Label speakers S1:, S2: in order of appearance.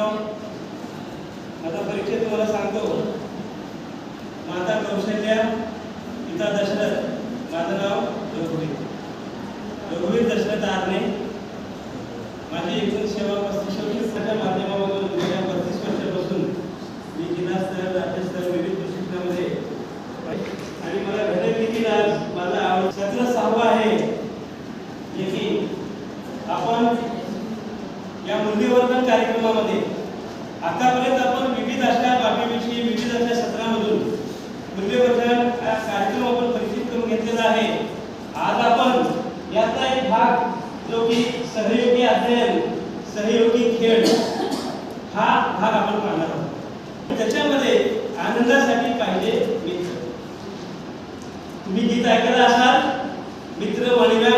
S1: नाव? आता परीक्षेत तुम्हाला सांगतो. माता कौशल्या पिता दशरथ. माझं नाव रघुवीर. रघुवीर दशरथ आरणे. माझी एकूण सेवा पस्तीस वर्षाच्या माध्यमामधून गेल्या पस्तीस वर्षापासून मी जिल्हास्तर राज्यस्तर विविध प्रशिक्षणामध्ये आणि मला घटक देखील आज माझा आवड सत्र सहावा आहे. जे की आपण या मूल्यवर्धन कार्यक्रमामध्ये आतापर्यंत आपण विविध अशा बाबीविषयी विविध अशा सत्रामधून मूल्यवर्धन हा कार्यक्रम आपण परिचित करून घेतलेला आहे. आज आपण याचा एक भाग जो की सहयोगी अध्ययन सहयोगी खेळ हा भाग आपण पाहणार आहोत. त्याच्यामध्ये आनंदासाठी पाहिजे मित्र. तुम्ही गीत ऐकलं असाल मित्र वणव्यामध्ये